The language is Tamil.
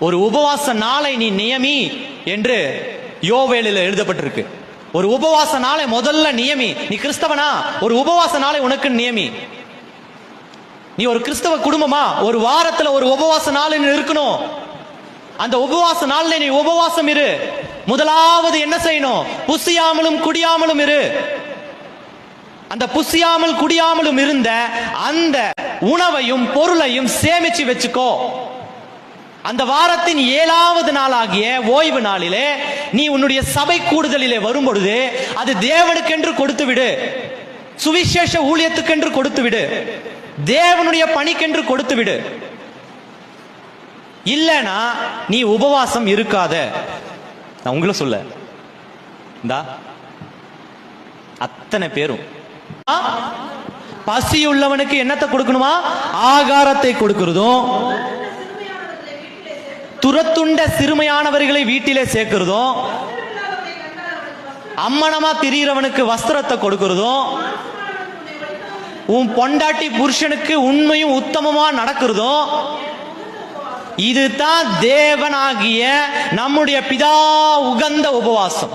ஒரு உபவாச நாளை நீ நியமி என்று யோவேலில் எழுதப்பட்டிருக்கு. ஒரு உபவாச நாளை முதல்ல நியமி. நீ கிறிஸ்தவனா? ஒரு உபவாச நாளை உனக்கு நியமி. நீ ஒரு கிறிஸ்தவ குடும்பமா? ஒரு வாரத்துல ஒரு உபவாச நாள் இருக்கணும். அந்த உபவாச நாள்ல நீ உபவாசம் இரு. முதலாவது என்ன செய்யணும்? புசியாமலும் குடியாமலும் இரு. அந்த புசியாமல் குடியாமலும் இருந்த அந்த உணவையும் பொருளையும் சேமிச்சு வச்சுக்கோ. அந்த வாரத்தின் ஏழாவது நாளாகிய ஓய்வு நாளிலே நீ உன்னுடைய சபை கூடுதலிலே வரும் பொழுது அது தேவனுக்கென்று கொடுத்து விடு சுவிசேஷ ஊழியத்துக்கென்று கொடுத்து விடு தேவனுடைய பணிக்கென்று கொடுத்து விடு இல்லனா நீ உபவாசம் இருக்காத. நான் உங்களை சொல்ல. இந்தா. அத்தனை பேரும். ஆ? பசி உள்ளவனுக்கு என்னத்தை கொடுக்கணுமா? ஆகாரத்தை கொடுக்கிறதும். துரத்துண்ட சிறுமையானவர்களை வீட்டிலே சேர்க்கிறதும் அம்மனமா திரியறவனுக்கு வஸ்திரத்தை கொடுக்கிறதும் உன் பொண்டாட்டி புருஷனுக்கு உண்மையும் உத்தமமா நடக்கிறதும் இதுதான் தேவனாகிய நம்முடைய பிதா உகந்த உபவாசம்.